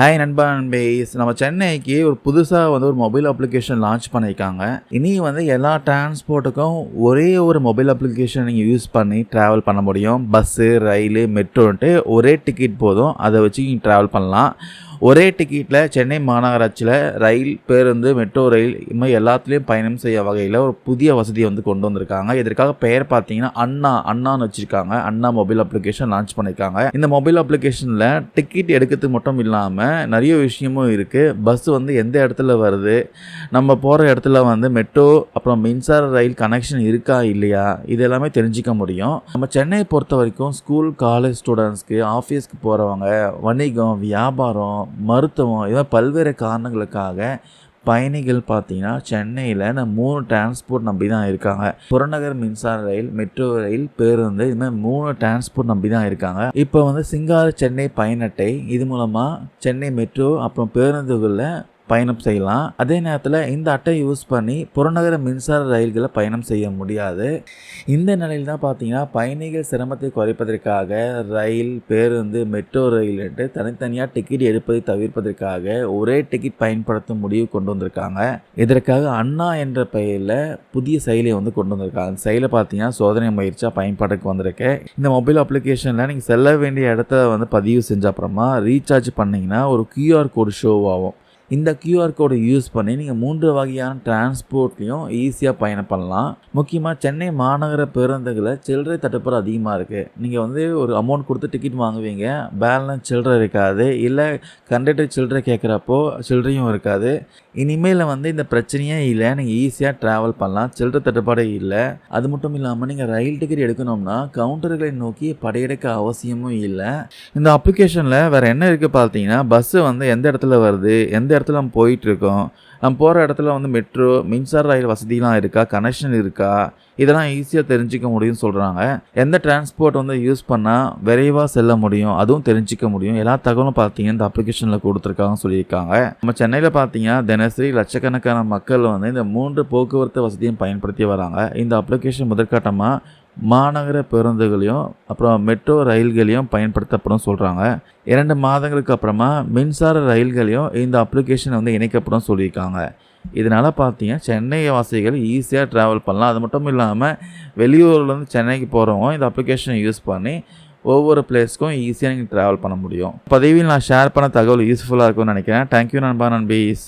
Hi நண்பா நண்பேஸ் நம்ம சென்னைக்கு ஒரு புதுசாக வந்து ஒரு மொபைல் அப்ளிகேஷன் லான்ச் பண்ணியிருக்காங்க. இனி வந்து எல்லா டிரான்ஸ்போர்ட்டுக்கும் ஒரே ஒரு மொபைல் அப்ளிகேஷன் நீங்கள் யூஸ் பண்ணி ட்ராவல் பண்ண முடியும். பஸ்ஸு ரயில் மெட்ரோன்ட்டு ஒரே டிக்கெட் போதும். அதை வச்சு நீங்கள் ட்ராவல் பண்ணலாம். ஒரே டிக்கெட்டில் சென்னை மாநகராட்சியில் ரயில் பேருந்து மெட்ரோ ரயில் இது மாதிரி எல்லாத்துலேயும் பயணம் செய்ய வகையில் ஒரு புதிய வசதியை வந்து கொண்டு வந்திருக்காங்க. இதற்காக பெயர் பார்த்தீங்கன்னா அண்ணா அண்ணான்னு வச்சுருக்காங்க. அண்ணா மொபைல் அப்ளிகேஷன் லான்ச் பண்ணியிருக்காங்க இந்த மொபைல் அப்ளிகேஷனில் டிக்கெட் எடுக்கிறதுக்கு மட்டும் இல்லாமல் நிறைய விஷயமும் இருக்குது பஸ் வந்து எந்த இடத்துல வருது? நம்ம போகிற இடத்துல வந்து மெட்ரோ அப்புறம் மின்சார ரயில் கனெக்ஷன் இருக்கா இல்லையா? இது எல்லாமே தெரிஞ்சிக்க முடியும். நம்ம சென்னையை பொறுத்த வரைக்கும் ஸ்கூல் காலேஜ் ஸ்டூடெண்ட்ஸ்க்கு ஆஃபீஸ்க்கு போகிறவங்க வணிகம் வியாபாரம் மருத்துவம் இது மாதிரி பல்வேறு காரணங்களுக்காக பயணிகள் பார்த்தீங்கன்னா சென்னையில் நம்ம மூணு டிரான்ஸ்போர்ட் நம்பி தான் இருக்காங்க. புறநகர் மின்சார ரயில் மெட்ரோ ரயில் பேருந்து இது மாதிரி மூணு டிரான்ஸ்போர்ட் நம்பி தான் இருக்காங்க. இப்போ வந்து சிங்கார சென்னை பயணட்டை இது மூலமாக சென்னை மெட்ரோ அப்புறம் பேருந்துகளில் பயணம் செய்யலாம். அதே நேரத்தில் இந்த அட்டை யூஸ் பண்ணி புறநகர மின்சார ரயில்களை பயணம் செய்ய முடியாது. இந்த நிலையில் தான் பார்த்தீங்கன்னா பயணிகள் சிரமத்தை குறைப்பதற்காக ரயில் பேருந்து மெட்ரோ ரயில் என்று தனித்தனியாக டிக்கெட் எடுப்பதை தவிர்ப்பதற்காக ஒரே டிக்கெட் பயன்படுத்தும் முடிவு கொண்டு வந்திருக்காங்க. இதற்காக அண்ணா என்ற பெயரில் புதிய செயலியை வந்து கொண்டு வந்திருக்காங்க. அந்த செயலை பார்த்தீங்கன்னா சோதனை முயற்சியாக பயன்பாட்டுக்கு வந்திருக்கு. இந்த மொபைல் அப்ளிகேஷனில் நீங்கள் செல்ல வேண்டிய இடத்த வந்து பதிவு செஞ்ச அப்புறமா ரீசார்ஜ் பண்ணிங்கன்னா ஒரு கியூஆர் கோடு ஷோ ஆகும். இந்த கியூஆர் கோடை யூஸ் பண்ணி நீங்கள் மூன்று வகையான டிரான்ஸ்போர்ட்லேயும் ஈஸியாக பயணம் பண்ணலாம் முக்கியமாக சென்னை மாநகர பேருந்துகளில் சில்லறை தட்டுப்பாடு அதிகமாக இருக்குது நீங்கள் வந்து ஒரு அமௌண்ட் கொடுத்து டிக்கெட் வாங்குவீங்க. பேலன்ஸ் சில்லறை இருக்காது. இல்லை கண்டக்டர் சில்லறை கேட்குறப்போ சில்லறையும் இருக்காது. இனிமேல் வந்து இந்த பிரச்சனையே இல்லை. நீங்கள் ஈஸியாக ட்ராவல் பண்ணலாம். சில்லறை தட்டுப்பாடே இல்லை. அது மட்டும் இல்லாமல் நீங்கள் ரயில் டிக்கெட் எடுக்கணும்னா கவுண்டர்களை நோக்கி படையெடுக்க அவசியமும் இல்லை. இந்த அப்ளிகேஷனில் வேறு என்ன இருக்குது பார்த்தீங்கன்னா பஸ்ஸு வந்து எந்த இடத்துல வருது? எந்த இடத்துல நம்ம போயிட்டுருக்கோம் நம்ம போகிற இடத்துல வந்து மெட்ரோ மின்சார ரயில் வசதிலாம் இருக்கா? கனெக்ஷன் இருக்கா? இதெல்லாம் ஈஸியாக தெரிஞ்சிக்க முடியும்னு சொல்கிறாங்க எந்த டிரான்ஸ்போர்ட் வந்து யூஸ் பண்ணால் விரைவாக செல்ல முடியும்? அதுவும் தெரிஞ்சிக்க முடியும். எல்லா தகவலும் பார்த்தீங்கன்னா இந்த அப்ளிகேஷனில் கொடுத்துருக்காங்கன்னு சொல்லியிருக்காங்க. நம்ம சென்னையில் பார்த்தீங்கன்னா தினசரி லட்சக்கணக்கான மக்கள் வந்து இந்த மூன்று போக்குவரத்து வசதியும் பயன்படுத்தி வராங்க. இந்த அப்ளிகேஷன் முதற்கட்டமாக மாநகர பேருந்துகளையும் அப்புறம் மெட்ரோ ரயில்களையும் பயன்படுத்தப்படும் சொல்கிறாங்க இரண்டு மாதங்களுக்கு அப்புறமா மின்சார ரயில்களையும் இந்த அப்ளிகேஷன் வந்து இணைக்கப்படும் சொல்லியிருக்காங்க. இதனால் பார்த்தீங்கன்னா சென்னை வாசிகள் ஈஸியாக ட்ராவல் பண்ணலாம். அது மட்டும் இல்லாமல் வெளியூர்லேருந்து சென்னைக்கு போகிறவங்க இந்த அப்ளிகேஷனை யூஸ் பண்ணி ஒவ்வொரு பிளேஸ்க்கும் ஈஸியாக நீங்கள் ட்ராவல் பண்ண முடியும். பதிவில் நான் ஷேர் பண்ண தகவல் யூஸ்ஃபுல்லாக இருக்கும்னு நினைக்கிறேன். தேங்க்யூ நண்பா நண்பீஸ்.